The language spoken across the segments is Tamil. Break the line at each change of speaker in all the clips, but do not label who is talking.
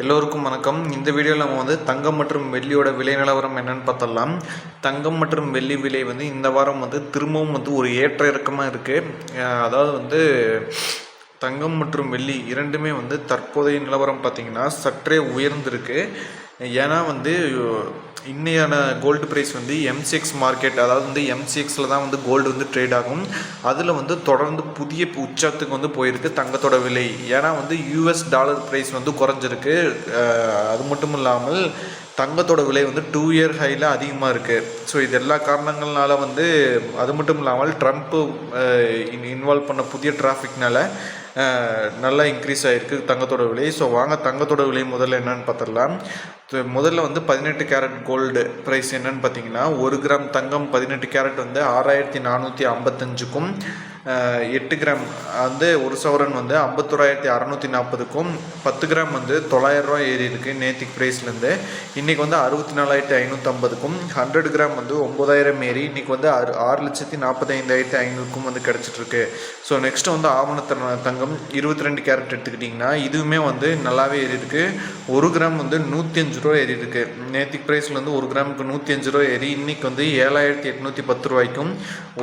எல்லோருக்கும் வணக்கம். இந்த வீடியோவில் நம்ம வந்து தங்கம் மற்றும் வெள்ளியோட விலை நிலவரம் என்னென்னு பார்த்தலாம் தங்கம் மற்றும் வெள்ளி விலை வந்து இந்த வாரம் வந்து திரும்பவும் வந்து ஒரு ஏற்ற இறக்கமாக இருக்குது அதாவது வந்து தங்கம் மற்றும் வெள்ளி இரண்டுமே வந்து தற்போதைய நிலவரம் பார்த்திங்கன்னா சற்றே உயர்ந்திருக்கு. ஏன்னா வந்து இன்னையான கோல்டு ப்ரைஸ் வந்து எம்சிஎக்ஸ் மார்க்கெட் அதாவது வந்து எம்சிஎக்ஸில் தான் வந்து கோல்டு வந்து ட்ரேட் ஆகும். அதில் வந்து தொடர்ந்து புதிய உச்சத்துக்கு வந்து போயிருக்கு தங்கத்தோட விலை. ஏன்னா வந்து யூஎஸ் டாலர் ப்ரைஸ் வந்து குறைஞ்சிருக்கு. அது மட்டும் இல்லாமல் தங்கத்தோட விலை வந்து டூ இயர் ஹையில் அதிகமாக இருக்குது ஸோ இது எல்லா காரணங்கள்னால வந்து அது மட்டும் இல்லாமல் ட்ரம்ப்பு இன்வால்வ் பண்ண புதிய டிராஃபிக்னால நல்லா இன்க்ரீஸ் ஆகிருக்கு தங்கத்தோட விலை. ஸோ வாங்க தங்கத்தோட விலை முதல்ல என்னன்னு பார்த்துடலாம். முதல்ல வந்து பதினெட்டு கேரட் கோல்டு ப்ரைஸ் என்னன்னு பார்த்தீங்கன்னா ஒரு கிராம் தங்கம் பதினெட்டு கேரட் வந்து ஆறாயிரத்தி நானூற்றி ஐம்பத்தஞ்சுக்கும் எட்டு கிராம் வந்து ஒரு சவரன் வந்து ஐம்பத்தோராயிரத்தி அறநூற்றி நாற்பதுக்கும் பத்து கிராம் வந்து தொள்ளாயிரம் ரூபாய் ஏறி இருக்கு நேத்திக் ப்ரைஸ்லேருந்து இன்றைக்கி வந்து அறுபத்தி நாலாயிரத்தி ஐநூற்றம்பதுக்கும் ஹண்ட்ரட் கிராம் வந்து ஒம்பதாயிரம் ஏறி இன்றைக்கி வந்து ஆறு ஆறு லட்சத்தி நாற்பத்தைந்தாயிரத்தி ஐநூறுக்கும் வந்து கிடச்சிட்ருக்கு. ஸோ நெக்ஸ்ட் வந்து ஆவணத்தன தங்கம் இருபத்தி ரெண்டு கேரட் எடுத்துக்கிட்டிங்கன்னா இதுவுமே வந்து நல்லாவே ஏறி இருக்கு. ஒரு கிராம் வந்து நூற்றி அஞ்சு ரூபா ஏறி இருக்கு. நேத்திக் ப்ரைஸில் வந்து ஒரு கிராமுக்கு நூற்றி அஞ்சு ரூபா ஏறி இன்னைக்கு வந்து ஏழாயிரத்தி எட்நூற்றி பத்து ரூபாய்க்கும்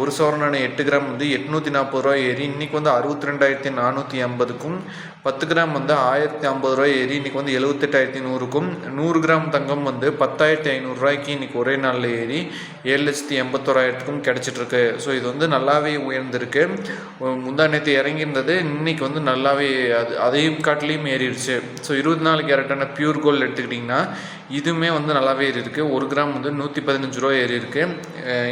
ஒரு சவரனான எட்டு கிராம் வந்து எட்நூற்றி நாற்பது ரூபாய் ஏறி இன்னைக்கு வந்து அறுபத்தி ரெண்டாயிரத்தி நானூற்றி ஐம்பதுக்கும் பத்து கிராம் வந்து ஆயிரத்தி ஐம்பது ரூபாய் ஏறி இன்னைக்கு வந்து எழுபத்தெட்டாயிரத்தி நூறுக்கும் நூறு கிராம் தங்கம் வந்து பத்தாயிரத்தி ஐநூறுரூவாய்க்கு இன்னைக்கு ஒரே நாளில் ஏறி ஏழு லட்சத்தி எண்பத்தோராயிரத்துக்கும் கிடச்சிட்ருக்கு. ஸோ இது வந்து நல்லாவே உயர்ந்திருக்கு. முந்தா நேற்று இறங்கியிருந்தது இன்னைக்கு வந்து நல்லாவே அது அதையும் காட்டிலையும் ஏறிடுச்சு ஸோ இருபத்தி நாலு கேரட்டான பியூர் கோல்டு எடுத்துக்கிட்டிங்கன்னா இதுவுமே வந்து நல்லாவே ஏறி இருக்குது ஒரு கிராம் வந்து நூற்றி பதினஞ்சு ரூபா ஏறி இருக்குது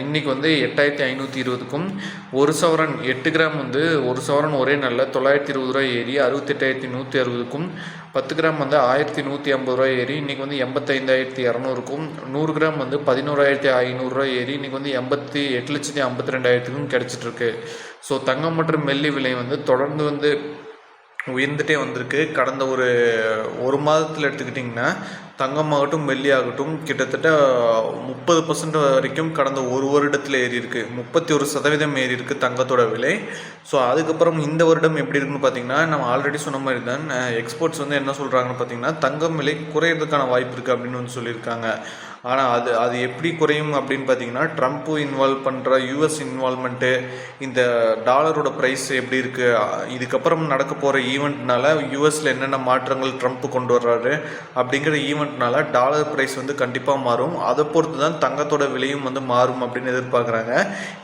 இன்றைக்கி வந்து எட்டாயிரத்தி ஐநூற்றி இருபதுக்கும் ஒரு சவரன் எட்டு கிராம் வந்து ஒரு சவரன் ஒரே நல்ல தொள்ளாயிரத்தி இருபது ரூபா ஏறி அறுபத்தெட்டாயிரத்தி நூற்றி அறுபதுக்கும் பத்து கிராம் வந்து ஆயிரத்தி நூற்றி ஐம்பது ரூபா ஏறி இன்றைக்கி வந்து எண்பத்தைந்தாயிரத்தி இரநூறுக்கும் நூறு கிராம் வந்து பதினோராயிரத்தி ஐநூறுரூவா ஏறி இன்றைக்கி வந்து எண்பத்தி எட்டு லட்சத்தி ஐம்பத்தி ரெண்டாயிரத்துக்கும் கிடச்சிட்ருக்கு ஸோ தங்கம் மற்றும் வெள்ளி விலை வந்து தொடர்ந்து வந்து உயர்ந்துட்டே வந்திருக்கு. கடந்த ஒரு ஒரு மாதத்தில் எடுத்துக்கிட்டிங்கன்னா தங்கமாகட்டும் வெள்ளியாகட்டும் கிட்டத்தட்ட முப்பது பர்சன்ட் வரைக்கும் கடந்த ஒரு வருடத்தில் ஏறியிருக்கு. முப்பத்தி ஒரு சதவீதம் ஏறிருக்கு தங்கத்தோட விலை. ஸோ அதுக்கப்புறம் இந்த வருடம் எப்படி இருக்குன்னு பார்த்தீங்கன்னா நம்ம ஆல்ரெடி சொன்ன மாதிரி தான் எக்ஸ்போர்ட்ஸ் வந்து என்ன சொல்கிறாங்கன்னு பார்த்தீங்கன்னா தங்கம் விலை குறையிறதுக்கான வாய்ப்பு இருக்குது அப்படின்னு வந்து சொல்லியிருக்காங்க. ஆனால் அது அது எப்படி குறையும் அப்படின்னு பார்த்தீங்கன்னா ட்ரம்ப்பு இன்வால்வ் பண்ணுற யூஎஸ் இன்வால்மெண்ட்டு இந்த டாலரோட ப்ரைஸ் எப்படி இருக்குது இதுக்கப்புறம் நடக்க போகிற ஈவெண்ட்னால யூஎஸில் என்னென்ன மாற்றங்கள் ட்ரம்ப் கொண்டு வர்றாரு அப்படிங்கிற ஈவெண்ட்னால டாலர் ப்ரைஸ் வந்து கண்டிப்பாக மாறும். அதை பொறுத்து தான் தங்கத்தோட விலையும் வந்து மாறும் அப்படின்னு எதிர்பார்க்குறாங்க.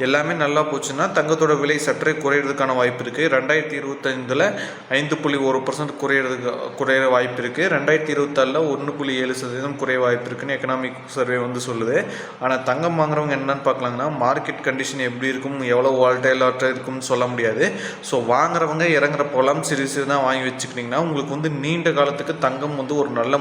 எல்லாமே நல்லா போச்சுன்னா தங்கத்தோட விலை சற்றே குறையிறதுக்கான வாய்ப்பு இருக்குது ரெண்டாயிரத்தி இருபத்தைந்தில் ஐந்து புள்ளி ஒரு பர்சன்ட் குறையிறதுக்கு குறையிற வாய்ப்பு இருக்குது ரெண்டாயிரத்தி இருபத்தாலில் ஒன்று புள்ளி ஏழு சதவீதம் குறைய வாய்ப்பு இருக்குன்னு எக்கனாமிக் சர்வே வந்து சொல்லுது. ஆனால் தங்கம் வாங்குறவங்க என்னன்னு பார்க்கலாங்கன்னா மார்க்கெட் கண்டிஷன் எப்படி இருக்கும் எவ்வளோ வால்டைலாக இருக்கும்னு சொல்ல முடியாது. ஸோ வாங்குறவங்க இறங்குற போலாம் சிறு சிறு தான் வாங்கி வச்சுக்கிட்டிங்கன்னா உங்களுக்கு வந்து நீண்ட காலத்துக்கு தங்கம் வந்து ஒரு நல்ல